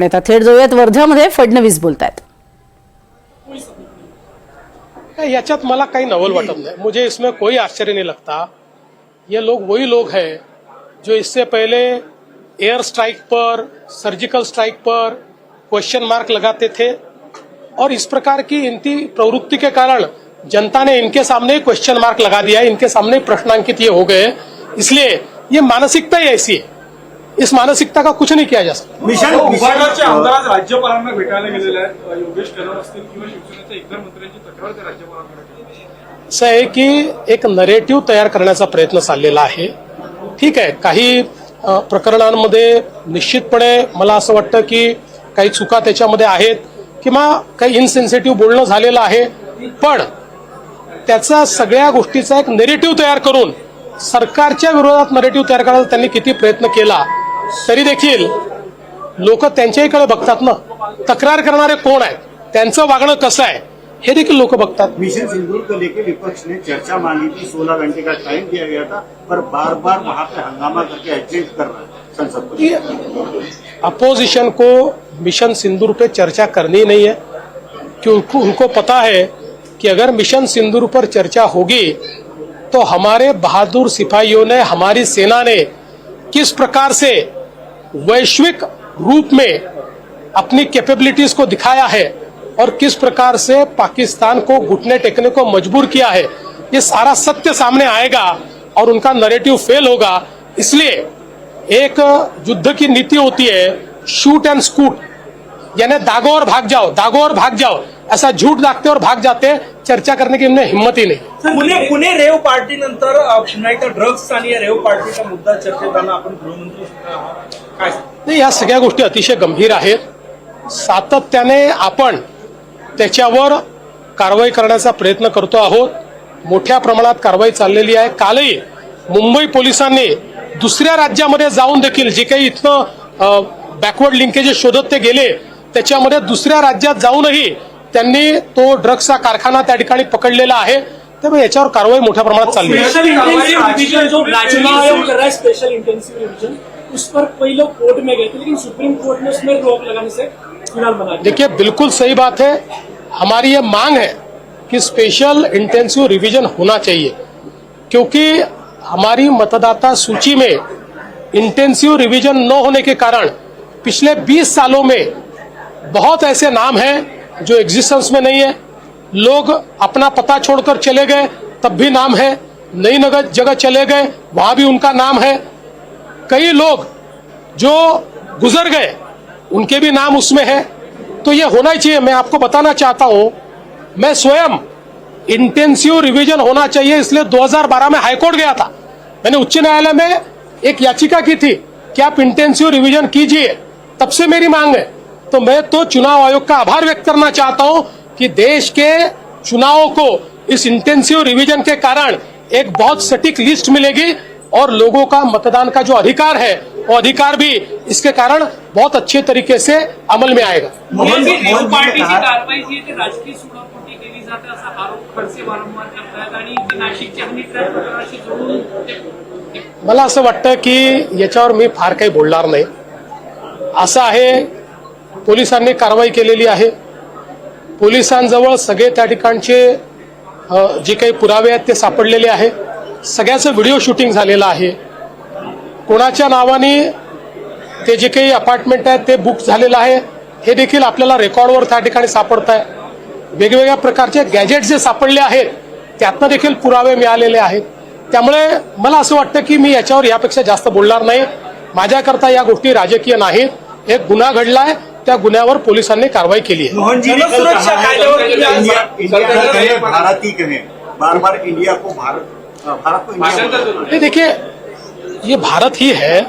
आणि आता थेट जाऊयात. वर्ध्यामध्ये फडणवीस बोलतायत. याच्यात मला काही नवल वाटत नाही. मुझे इसमें कोई आश्चर्य नहीं लगता. ये लोग वही लोग हैं जो इससे पहले एयर स्ट्राइक पर सर्जिकल स्ट्राइक पर क्वेश्चन मार्क लगाते थे और इस प्रकार की इनकी प्रवृत्ति के कारण जनता ने इनके सामने क्वेश्चन मार्क लगा दिया इनके सामने प्रश्नांकित ये हो गए। इसलिए ये मानसिकता ही ऐसी है। इस मानसिकता का कुछ नहीं किया जा सकता। मिशन उभाटाचे आमदार राज्यपालांना भेटायला गेलेले आहेत. योगेश कदम असतील किंवा शिवसेनेच्या इतर मंत्र्यांची तक्रार ते राज्यपालांकडे. असं आहे की एक नरेटिव्ह तयार करण्याचा प्रयत्न चाललेला आहे. ठीक आहे काही प्रकरणांमध्ये निश्चितपणे मला असं वाटतं की काही चुका त्याच्यामध्ये आहेत किंवा काही इनसेन्सिटिव्ह बोलणं झालेलं आहे. पण त्याचा सगळ्या गोष्टीचा एक नेरेटिव्ह तयार करून सरकारच्या विरोधात नरेटिव्ह तयार करायचा त्यांनी किती प्रयत्न केला तरी देखील लोक बघतात ना. तक्रार करणारे कोण आहेत? त्यांचं वागणं कसं आहे? हे देखील लोक बघतात. मिशन सिंदूर को लेकर विपक्ष ने चर्चा मांगी थी सोलह घंटे का टाइम दिया गया था पर बार बार वहाँ पे हंगामा करके एडजस्ट कर रहा है संसद अपोजिशन को मिशन सिंदूर पे चर्चा करनी नहीं है क्योंकि उनको पता है कि अगर मिशन सिंदूर पर चर्चा होगी तो हमारे बहादुर सिपाहियों ने हमारी सेना ने किस प्रकार से वैश्विक रूप में अपनी कैपेबिलिटीज को दिखाया है और किस प्रकार से पाकिस्तान को घुटने टेकने को मजबूर किया है, ये सारा सत्य सामने आएगा और उनका नरेटिव फेल होगा। इसलिए एक युद्ध की नीति होती है शूट एंड स्कूट यानी दागो और भाग जाओ, दागो और भाग जाओ। ऐसा झूठ दागते और भाग जाते चर्चा करने की इनमें हिम्मत ही नहीं। पुणे पुणे रेव पार्टी नंतर ड्रग्स आणि रेव पार्टीचा मुद्दा चर्चेत आपण गृहमंत्री नाही या सगळ्या गोष्टी अतिशय गंभीर आहेत. सातत्याने आपण त्याच्यावर कारवाई करण्याचा प्रयत्न करतो आहोत. मोठ्या प्रमाणात कारवाई चाललेली आहे. कालही मुंबई पोलिसांनी दुसऱ्या राज्यामध्ये जाऊन देखील जे काही इथनं बॅकवर्ड लिंकेजेस शोधत ते गेले त्याच्यामध्ये दुसऱ्या राज्यात जाऊनही त्यांनी तो ड्रग्सचा कारखाना त्या ठिकाणी पकडलेला आहे. त्यामुळे याच्यावर कारवाई मोठ्या प्रमाणात चालली आहे. उस पर कई लोग कोर्ट में गए थे, लेकिन सुप्रीम कोर्ट ने उसमें रोक लगाने से फ़िलहाल दिया देखिए, बिल्कुल सही बात है। हमारी ये मांग है कि स्पेशल इंटेंसिव रिवीजन होना चाहिए, क्योंकि हमारी मतदाता सूची में इंटेंसिव रिवीजन न होने के कारण पिछले 20 सालों में बहुत ऐसे नाम हैं जो एग्जिस्टेंस में नहीं है। लोग अपना पता छोड़कर चले गए, तब भी नाम है। नई नगर जगह चले गए, वहाँ भी उनका नाम है। कई लोग जो गुजर गए, उनके भी नाम उसमें है। तो ये होना ही चाहिए। मैं आपको बताना चाहता हूँ, मैं स्वयं इंटेंसिव रिवीजन होना चाहिए, इसलिए 2012 में हाईकोर्ट गया था। मैंने उच्च न्यायालय में एक याचिका की थी, कि आप इंटेंसिव रिवीजन कीजिए, तब से मेरी मांग है। तो मैं तो चुनाव आयोग का आभार व्यक्त करना चाहता हूँ कि देश के चुनावों को इस इंटेंसिव रिवीजन के कारण एक बहुत सटीक लिस्ट मिलेगी। और लोगों का मतदान का जो अधिकार है वो अधिकार भी इसके कारण बहुत अच्छे तरीके से अमल में आएगा। मला असं वाटतं की याच्यावर मी फार काही बोलणार नाही. असं आहे पोलिसांनी कारवाई केलेली आहे. पोलिसांजवळ सगळे त्या ठिकाणचे जे काही पुरावे आहेत ते सापडलेले आहे. सगळ्याचं व्हिडिओ शूटिंग झालेलं आहे. कोणाच्या नावाने ते जे काही अपार्टमेंट आहेत ते बुक झालेलं आहे. हे देखील आपल्याला रेकॉर्डवर त्या ठिकाणी सापडत आहे वेगवेगळ्या प्रकारचे गॅजेट जे सापडले आहेत त्यातनं देखील पुरावे मिळालेले आहेत. त्यामुळे मला असं वाटतं की मी याच्यावर यापेक्षा जास्त बोलणार नाही. माझ्याकरता या गोष्टी राजकीय नाहीत एक गुन्हा घडलाय त्या गुन्ह्यावर पोलिसांनी कारवाई केली आहे. है ही ही को भारत नहीं, देखिए, ये भारत ही है,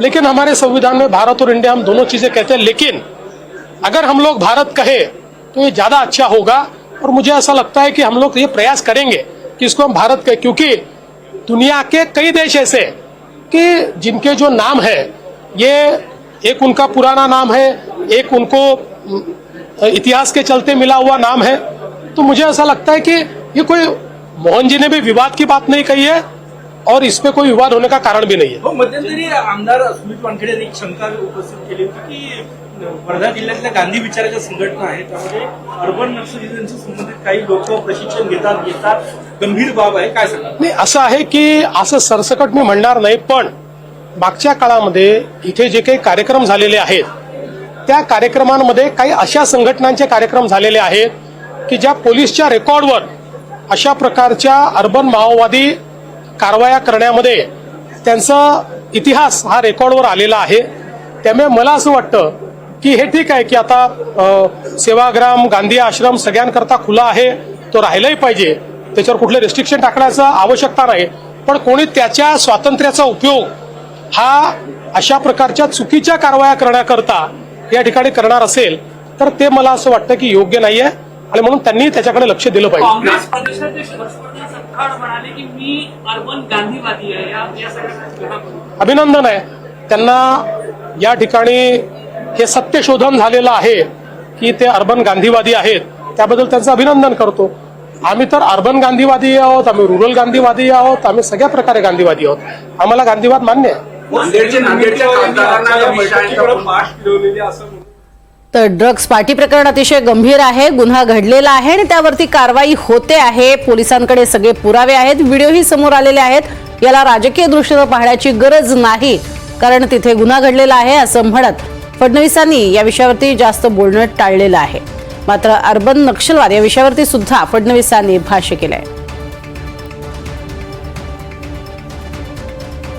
लेकिन हमारे संविधान में भारत और इंडिया हम दोनों चीज़ें कहते हैं, लेकिन अगर हम लोग भारत कहे तो ये ज़्यादा अच्छा होगा, और मुझे ऐसा लगता है कि हम लोग ये प्रयास करेंगे कि इसको हम भारत कहें, क्योंकि दुनिया के कई देश ऐसे कि जिनके जो नाम है, ये एक उनका पुराना नाम है, एक उनको इतिहास के चलते मिला हुआ नाम है तो मुझे ऐसा लगता है कि ये कोई मोहन जी ने भी विवाद की बात नहीं कही है और इस पे कोई विवाद होने का कारण भी नहीं है। हो मध्यंतरी आमदार सुमित वानखेडे यांनी शंका उपस्थित केली होती की वर्धा जिल्ह्यातल्या गांधी विचाराच्या संघटना आहेत त्यामध्ये अर्बन संबंधित काही लोक प्रशिक्षण घेतात येतात गंभीर बाब आहे काय नाही असं आहे की असं सरसकट मी म्हणणार नाही पण मागच्या काळामध्ये इथे जे काही कार्यक्रम झालेले आहेत त्या कार्यक्रमांमध्ये काही अशा संघटनांचे कार्यक्रम झालेले आहेत की ज्या पोलीसच्या रेकॉर्डवर अशा प्रकारच्या अर्बन माओवादी कारवाया करण्यामध्ये त्यांचा इतिहास हा रेकॉर्डवर आलेला आहे. त्यामुळे मला असं वाटतं की हे ठीक आहे की आता सेवाग्राम गांधी आश्रम सगळ्यांकरता खुला आहे तो राहिलाही पाहिजे त्याच्यावर कुठलं रेस्ट्रिक्शन टाकण्याचं आवश्यकता नाही. पण कोणी त्याच्या स्वातंत्र्याचा उपयोग हा अशा प्रकारच्या चुकीच्या कारवाया करण्याकरता या ठिकाणी करणार असेल तर ते मला असं वाटतं की योग्य नाही आहे आणि म्हणून त्यांनी त्याच्याकडे लक्ष दिलं पाहिजे. काँग्रेस प्रदेशाध्यक्ष म्हणाले की मी अर्बन गांधीवादी आहे. या या सगळ्या घटना अभिनंदन आहे. त्यांना या ठिकाणी हे सत्य शोधन झालेलं आहे की ते अर्बन गांधीवादी आहेत. त्याबद्दल त्यांचं अभिनंदन करतो. आम्ही तर अर्बन गांधीवादी आहोत आम्ही रुरल गांधीवादी आहोत आम्ही सगळ्या प्रकारे गांधीवादी आहोत. आम्हाला गांधीवाद मान्य आहे. तर ड्रग्ज पार्टी प्रकरण अतिशय गंभीर आहे गुन्हा घडलेला आहे आणि त्यावरती कारवाई होते आहे. पोलिसांकडे सगळे पुरावे आहेत व्हिडिओही समोर आलेले आहेत. याला राजकीय दृष्टीनं पाहण्याची गरज नाही कारण तिथे गुन्हा घडलेला आहे असं म्हणत फडणवीसांनी या विषयावरती जास्त बोलणं टाळलेलं आहे. मात्र अर्बन नक्षलवाद या विषयावरती सुद्धा फडणवीसांनी भाष्य केलं आहे